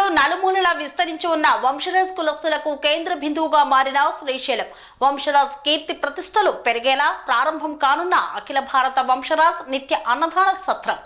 ప్రపంచంలో నలుమూలలా విస్తరించి ఉన్న వంశరాజ్ కులస్తులకు కేంద్ర బిందువుగా మారిన శ్రీశైలం. వంశరాజ్ కీర్తి ప్రతిష్టలు పెరిగేలా ప్రారంభం కానున్న అఖిల భారత వంశరాజ్ నిత్య అన్నదాన సత్రం.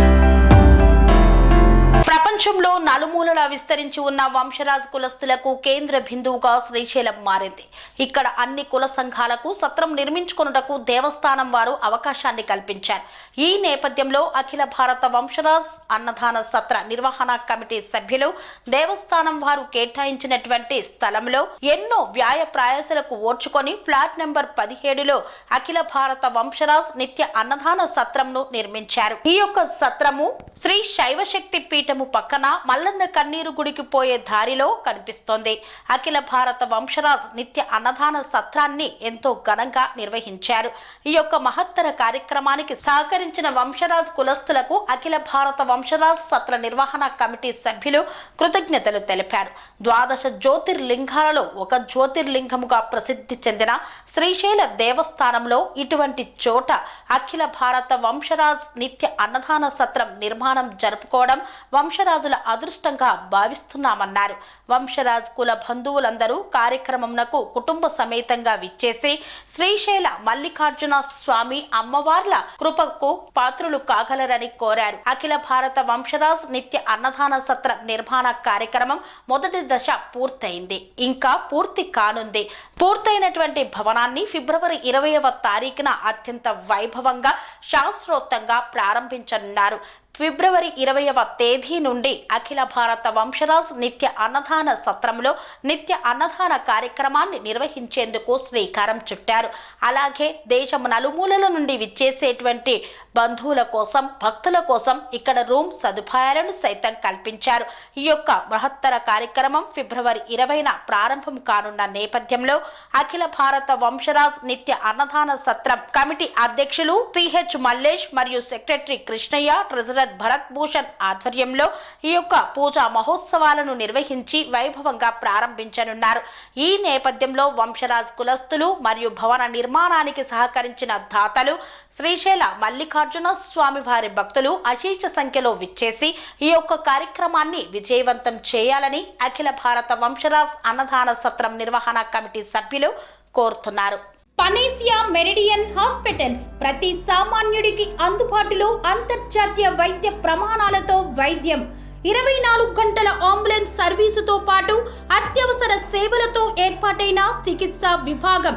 ప్రపంచంలో నలుమూలలా విస్తరించి ఉన్న వంశరాజ్ కులస్తులకు కేంద్ర బిందువుగా శ్రీశైలం మారింది. ఇక్కడ అన్ని కుల సంఘాలకు సత్రం నిర్మించుకొనుటకు దేవస్థానం వారు అవకాశాన్ని కల్పించారు. ఈ నేపథ్యంలో అఖిల భారత వంశరాజ్ అన్నదాన సత్ర నిర్వహణ కమిటీ సభ్యులు దేవస్థానం వారు కేటాయించినటువంటి స్థలంలో ఎన్నో వ్యాయ ప్రయాసలకు ఓర్చుకొని ఫ్లాట్ నెంబర్ పదిహేడులో అఖిల భారత వంశరాజ్ నిత్య అన్నదాన సత్రంను నిర్మించారు. ఈ యొక్క సత్రము శ్రీ శైవశక్తి పీఠము పక్క పక్కన మల్లన్న కన్నీరు గుడికి పోయే దారిలో కనిపిస్తోంది. అఖిల భారత వంశరాజ్ నిత్య అన్నదాన సత్రాన్ని ఎంతో ఘనంగా నిర్వహించారు. ఈ యొక్క మహత్తర కార్యక్రమానికి సహకరించిన వంశరాజ్ కులస్తులకు అఖిల భారత వంశరాజ్ సత్ర నిర్వహణ కమిటీ సభ్యులు కృతజ్ఞతలు తెలిపారు. ద్వాదశ జ్యోతిర్లింగాలలో ఒక జ్యోతిర్లింగముగా ప్రసిద్ధి చెందిన శ్రీశైల దేవస్థానంలో ఇటువంటి చోట అఖిల భారత వంశరాజ్ నిత్య అన్నదాన సత్రం నిర్మాణం జరుపుకోవడం వంశరాజ్ వంశరాజుల అదృష్టంగా భావిస్తున్నామన్నారు. వంశరాజ్ కుల బంధువులందరూ కార్యక్రమంనకు కుటుంబ సమేతంగా విచ్చేసి శ్రీశైల మల్లికార్జున స్వామి అమ్మవార్ల కృపకు పాత్రులు కాగలరని కోరారు. అఖిల భారత వంశరాజ్ నిత్య అన్నదాన సత్ర నిర్మాణ కార్యక్రమం మొదటి దశ పూర్తయింది. ఇంకా పూర్తి కానుంది. పూర్తయినటువంటి భవనాన్ని ఫిబ్రవరి ఇరవైవ తారీఖున అత్యంత వైభవంగా శాస్త్రోక్తంగా ప్రారంభించనున్నారు. ఫిబ్రవరి ఇరవైవ తేదీ నుండి అఖిల భారత వంశరాజ్ నిత్య అన్నదాన సత్రంలో నిత్య అన్నదాన కార్యక్రమాన్ని నిర్వహించేందుకు శ్రీకారం చుట్టారు. అలాగే దేశం నలుమూలల నుండి విచ్చేసేటువంటి బంధువుల కోసం భక్తుల కోసం ఇక్కడ రూమ్ సదుపాయాలను సైతం కల్పించారు. ఈ యొక్క మహత్తర కార్యక్రమం ఫిబ్రవరి ఇరవైన ప్రారంభం కానున్న నేపథ్యంలో అఖిల భారత వంశరాజ్ నిత్య అన్నదాన సత్రం కమిటీ అధ్యక్షులు సిహెచ్ మల్లేష్ మరియు సెక్రటరీ కృష్ణయ్య ట్రెజరర్ భరత్ భూషణ్ ఆధ్వర్యంలో ఈ యొక్క పూజా మహోత్సవాలను నిర్వహించి వైభవంగా ప్రారంభించనున్నారు. ఈ నేపథ్యంలో వంశరాజ్ కులస్తులు మరియు భవన నిర్మాణానికి సహకరించిన దాతలు శ్రీశైల మల్లికార్జున స్వామి వారి భక్తులు అశేష సంఖ్యలో విచ్చేసి ఈ యొక్క కార్యక్రమాన్ని విజయవంతం చేయాలని అఖిల భారత వంశరాజ్ అన్నదాన సత్రం నిర్వహణ కమిటీ సభ్యులు కోరుతున్నారు. పనేసియా మెరిడియన్ హాస్పిటల్స్ ప్రతి సామాన్యుడికి అందుబాటులో అంతర్జాతీయ వైద్య ప్రమాణాలతో వైద్యం. ఇరవై నాలుగు గంటల అంబులెన్స్ సర్వీసుతో పాటు అత్యవసర సేవలతో ఏర్పాటైన చికిత్సా విభాగం.